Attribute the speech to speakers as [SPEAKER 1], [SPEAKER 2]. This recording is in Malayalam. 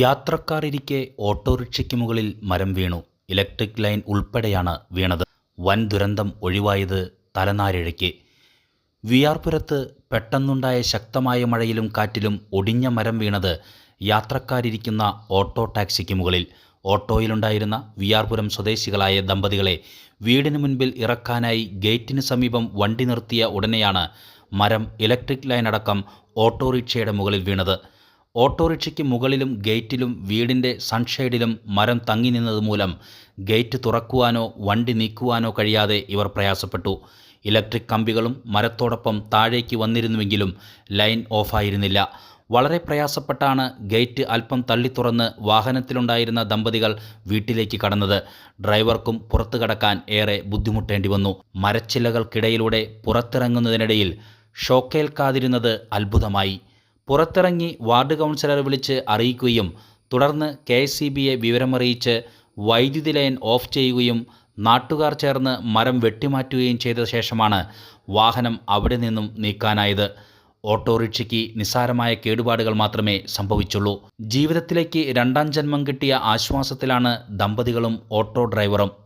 [SPEAKER 1] യാത്രക്കാരിരിക്കെ ഓട്ടോറിക്ഷയ്ക്ക് മുകളിൽ മരം വീണു. ഇലക്ട്രിക് ലൈൻ ഉൾപ്പെടെയാണ് വീണത്. വൻ ദുരന്തം ഒഴിവായത് തലനാരിഴയ്ക്ക്. വിയാർപുരത്ത് പെട്ടെന്നുണ്ടായ ശക്തമായ മഴയിലും കാറ്റിലും ഒടിഞ്ഞ മരം വീണത് യാത്രക്കാരിരിക്കുന്ന ഓട്ടോ ടാക്സിക്ക് മുകളിൽ. ഓട്ടോയിലുണ്ടായിരുന്ന വിയാർപുരം സ്വദേശികളായ ദമ്പതികളെ വീടിന് മുൻപിൽ ഇറക്കാനായി ഗേറ്റിന് സമീപം വണ്ടി നിർത്തിയ ഉടനെയാണ് മരം ഇലക്ട്രിക് ലൈൻ അടക്കം ഓട്ടോറിക്ഷയുടെ മുകളിൽ വീണത്. ഓട്ടോറിക്ഷയ്ക്ക് മുകളിലും ഗേറ്റിലും വീടിന്റെ സൺഷെയ്ഡിലും മരം തങ്ങി നിന്നത് മൂലം ഗേറ്റ് തുറക്കുവാനോ വണ്ടി നീക്കുവാനോ കഴിയാതെ ഇവർ പ്രയാസപ്പെട്ടു. ഇലക്ട്രിക് കമ്പികളും മരത്തോടൊപ്പം താഴേക്ക് വന്നിരുന്നുവെങ്കിലും ലൈൻ ഓഫായിരുന്നില്ല. വളരെ പ്രയാസപ്പെട്ടാണ് ഗേറ്റ് അല്പം തള്ളി തുറന്ന് വാഹനത്തിലുണ്ടായിരുന്ന ദമ്പതികൾ വീട്ടിലേക്ക് കടന്നത്. ഡ്രൈവർക്കും പുറത്തു കടക്കാൻ ഏറെ ബുദ്ധിമുട്ടേണ്ടി വന്നു. മരച്ചില്ലകൾക്കിടയിലൂടെ പുറത്തിറങ്ങുന്നതിനിടയിൽ ഷോക്കേൽക്കാതിരുന്നത് അത്ഭുതമായി. പുറത്തിറങ്ങി വാർഡ് കൗൺസിലറെ വിളിച്ച് അറിയിക്കുകയും തുടർന്ന് കെ എസ് സി ബിയെ വിവരമറിയിച്ച് വൈദ്യുതി ലൈൻ ഓഫ് ചെയ്യുകയും നാട്ടുകാർ ചേർന്ന് മരം വെട്ടിമാറ്റുകയും ചെയ്ത ശേഷമാണ് വാഹനം അവിടെ നിന്നും നീക്കാനായത്. ഓട്ടോറിക്ഷയ്ക്ക് നിസ്സാരമായ കേടുപാടുകൾ മാത്രമേ സംഭവിച്ചുള്ളൂ. ജീവിതത്തിലേക്ക് രണ്ടാം ജന്മം കിട്ടിയ ആശ്വാസത്തിലാണ് ദമ്പതികളും ഓട്ടോ ഡ്രൈവറും.